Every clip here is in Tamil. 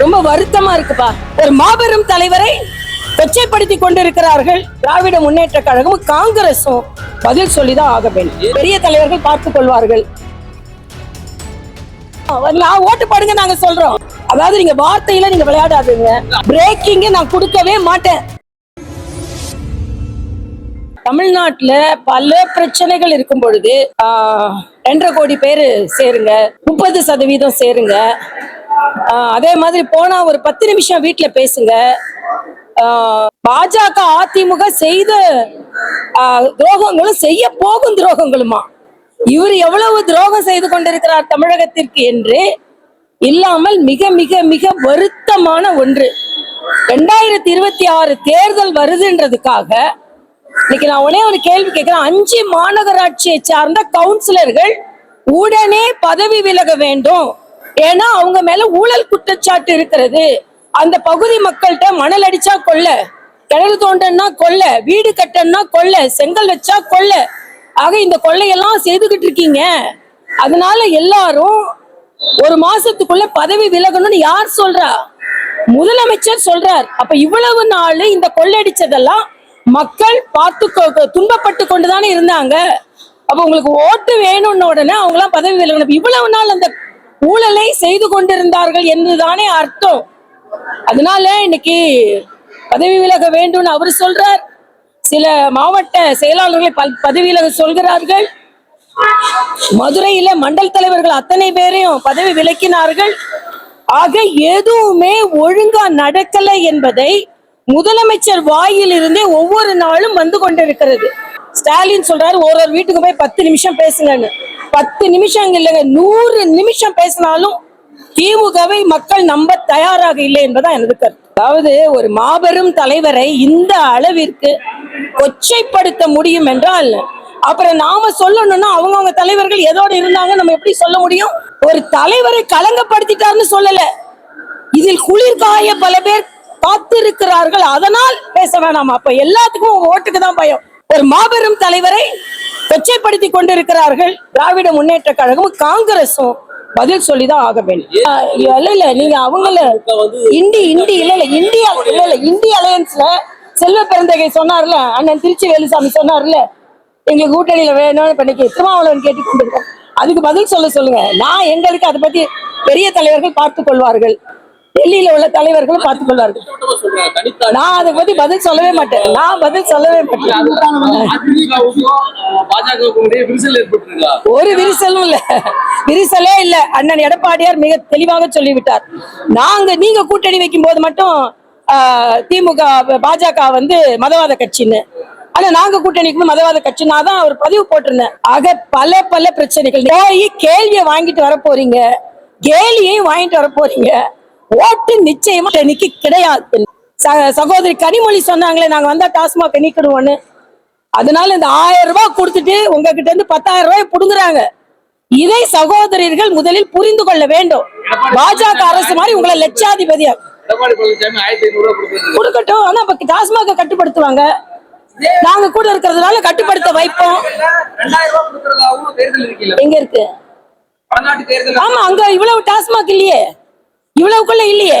ரொம்ப வருத்தமா இருக்குப்பா. ஒரு மாபெரும் தலைவரை கொச்சைப்படுத்தி கொண்டிருக்கிறார்கள் திராவிட முன்னேற்ற கழகமும் காங்கிரஸும் பதில் சொல்லிதான் ஆக வேண்டும். பெரிய தலைவர்கள் பார்த்துக் கொள்வார்கள். நான் ஓட்டு போடுங்க நாங்க சொல்றோம். அதாவது நீங்க வார்த்தையில நீங்க விளையாடாதீங்க. பிரேக்கிங்க நான் கொடுக்கவே மாட்டேன். தமிழ்நாட்டுல பல பிரச்சனைகள் இருக்கும் பொழுது ஆஹ், ரெண்டரை கோடி பேர் சேருங்க. முப்பது சதவீதம் சேருங்க. அதே மாதிரி போனா ஒரு பத்து நிமிஷம் வீட்டுல பேசுங்க. ஆஹ், பாஜக அதிமுக செய்த துரோகங்களும் செய்ய போகும் துரோகங்களுமா? இவர் எவ்வளவு துரோகம் செய்து கொண்டிருக்கிறார் தமிழகத்திற்கு என்று இல்லாமல் மிக மிக மிக வருத்தமான ஒன்று. ரெண்டாயிரத்தி இருபத்தி ஆறு தேர்தல் வருதுன்றதுக்காக இன்னைக்கு நான் ஒரே ஒரு கேள்வி கேட்கிறேன். அஞ்சு மாநகராட்சியை சார்ந்த கவுன்சிலர்கள் உடனே பதவி விலக வேண்டும். ஏன்னா அவங்க மேல ஊழல் குற்றச்சாட்டு இருக்கிறது. அந்த பகுதி மக்கள்கிட்ட மணல் அடிச்சா கொல்ல கிணறு தோண்டன்னா கொல்ல வீடு கட்டன்னா கொல்ல செங்கல் வச்சா கொள்ள ஆக இந்த கொள்ளையெல்லாம் செய்துகிட்டு இருக்கீங்க. அதனால எல்லாரும் ஒரு மாசத்துக்குள்ள பதவி விலகணும்னு யார் சொல்றா? முதலமைச்சர் சொல்றார். அப்ப இவ்வளவு நாள் இந்த கொள்ளடிச்சதெல்லாம் மக்கள் பார்த்து துன்பப்பட்டு கொண்டுதானே இருந்தாங்க. அப்ப உங்களுக்கு ஓட்டு வேணும்னு உடனே அவங்களாம் பதவி விலகணும். இவ்வளவு நாள் அந்த ஊழலை செய்து கொண்டிருந்தார்கள் என்றுதானே அர்த்தம். அதனால இன்னைக்கு பதவி விலக வேண்டும்னு அவர் சொல்றார். சில மாவட்ட செயலாளர்களை பல்- பதவி விலக சொல்கிறார்கள். மதுரையில மண்டல் தலைவர்கள் அத்தனை பேரையும் பதவி விலக்கினார்கள். ஆக எதுவுமே ஒழுங்கா நடக்கல என்பதை முதலமைச்சர் வாயிலிருந்தே ஒவ்வொரு நாளும் வந்து கொண்டிருக்கிறது. ஸ்டாலின் சொல்றாரு ஒரு ஒரு வீட்டுக்கு போய் பத்து நிமிஷம் பேசுங்கன்னு. பத்து நிமிஷம் இல்லைங்க நூறு நிமிஷம் பேசினாலும் திமுகவை மக்கள் நம்ப தயாராக இல்லை என்பதான் எனது கருத்து. அதாவது ஒரு மாபெரும் தலைவரை இந்த அளவிற்கு கொச்சைப்படுத்த முடியும் என்றால் அப்புறம் நாம சொல்லணும்னா அவங்கவங்க தலைவர்கள் எதோடு இருந்தாங்க நம்ம எப்படி சொல்ல முடியும்? ஒரு தலைவரை களங்கப்படுத்திட்டாருன்னு சொல்லல. இதில் குளிர்காய பல பேர் காத்திருக்கிறார்கள். அதனால் பேச வேணாம்? அப்ப எல்லாத்துக்கும் உங்க ஓட்டுக்கு தான் பயம். ஒரு மாபெரும் தலைவரை கொச்சைப்படுத்தி கொண்டிருக்கிறார்கள். திராவிட முன்னேற்ற கழகமும் காங்கிரஸும் பதில் சொல்லிதான் ஆக வேண்டும். இல்ல இல்ல நீங்க அவங்கள இண்டி இண்டி இல்ல இல்ல இந்தியா இல்ல இல்ல இந்திய அலையன்ஸ்ல செல்வ பெருந்தகை சொன்னார்ல அண்ணன் திருச்சி வேலுசாமி சொன்னார்ல எங்களுக்கு கூட்டணியில வேணும்னு இப்ப திருமாவளவன் கேட்டு கொண்டிருக்கோம். அதுக்கு பதில் சொல்ல சொல்லுங்க. நான் எங்களுக்கு அதை பத்தி பெரிய தலைவர்கள் பார்த்துக் கொள்வார்கள். டெல்லியில உள்ள தலைவர்களும் பார்த்துக் கொள்வார்கள் நான் அதை பத்தி பதில் சொல்லவே மாட்டேன். நான் பதில் சொல்லவே மாட்டேன். ஒரு விரிசலும் இல்ல. விரிசலே இல்ல. அண்ணன் எடப்பாடியார் மிக தெளிவாக சொல்லிவிட்டார். நாங்க நீங்க கூட்டணி வைக்கும் போது மட்டும் திமுக பாஜக வந்து மதவாத கட்சின்னு. ஆனா நாங்க கூட்டணிக்கு மதவாத கட்சினா தான் ஒரு பதிவு போட்டிருந்தேன். ஆக பல பல பிரச்சனைகள். போய் கேள்வியை வாங்கிட்டு வர போறீங்க கேலியையும் வாங்கிட்டு வர போறீங்க ஓட்டு நிச்சயமா இன்னைக்கு கிடையாது. சகோதரி கனிமொழி சொன்னாங்களே நாங்க வந்தா டாஸ்மாக் நீக்கிடுவோன்னு அதனால இந்த ஆயிரம் ரூபாய் கொடுத்துட்டு உங்ககிட்ட இருந்து பத்தாயிரம் ரூபாய் புடுங்குறாங்க. இதை சகோதரர்கள் முதலில் புரிந்து கொள்ள வேண்டும். பாஜக அரசு மாதிரி உங்களை லட்சாதிபதியா கொடுக்கட்டும். ஆனா இப்ப டாஸ்மாக கட்டுப்படுத்துவாங்க. நாங்க கூட இருக்கிறதுனால கட்டுப்படுத்த வைப்போம். எங்க இருக்கு? ஆமா அங்க இவ்வளவு டாஸ்மாக் இல்லையே. இவ்வளவுக்குள்ள இல்லையே.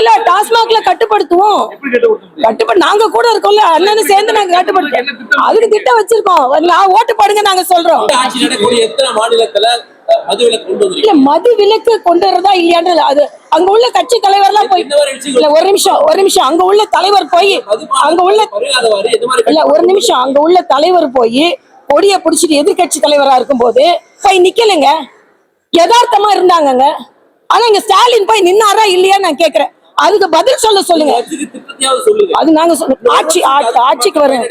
இல்ல டாஸ்மாக்ல கட்டுப்படுத்துவோம். எப்படி கேட்டு கொடுக்க முடியும் கட்டுப்படு நாங்க கூட இருக்கோம்ல அண்ணனும் சேர்ந்து நாங்க கட்டுப்படுத்தோம் அதுக்கு திட்டம்? வச்சிருக்கோம். நான் ஓட்டு போடுங்க நாங்க சொல்றோம். இல்ல மது விலக்கு கொண்டு வரதா இல்லையான்ற அது அங்க உள்ள கட்சி தலைவர்லாம் போய் இந்த மாதிரி இல்ல ஒரு நிமிஷம் ஒரு நிமிஷம். அங்க உள்ள தலைவர் போய் அங்க உள்ள இல்ல ஒரு நிமிஷம். அங்க உள்ள தலைவர் போய் கொடிய பிடிச்சிட்டு எதிர்க்கட்சி தலைவரா இருக்கும்போது போய் நிக்கலைங்க. யதார்த்தமா இருந்தாங்கங்க. ஆனா இங்க ஸ்டாலின் போய் நின்னாரா இல்லையா நான் கேக்குறேன். அதுக்கு பதில் சொல்ல சொல்லுங்க. அது நாங்க ஆட்சி ஆட்சிக்கு வரும்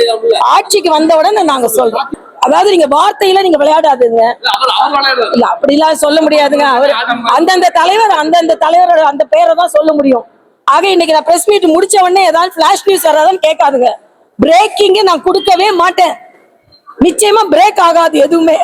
ஆட்சிக்கு வந்த உடனே நாங்க சொல்றோம். அதாவது நீங்க வார்த்தையில நீங்க விளையாடாதுங்க. இல்ல, அப்படிலாம் சொல்ல முடியாதுங்க. அவர் அந்தந்த தலைவர் அந்தந்த தலைவரோட அந்த பேரை தான் சொல்ல முடியும். ஆக இன்னைக்கு நான் பிரஸ் மீட் முடிச்ச உடனே ஏதாவது பிளாஷ் நியூஸ் வராதான்னு கேட்காதுங்க. பிரேக்கிங்க நான் கொடுக்கவே மாட்டேன். நிச்சயமா பிரேக் ஆகாது எதுவுமே.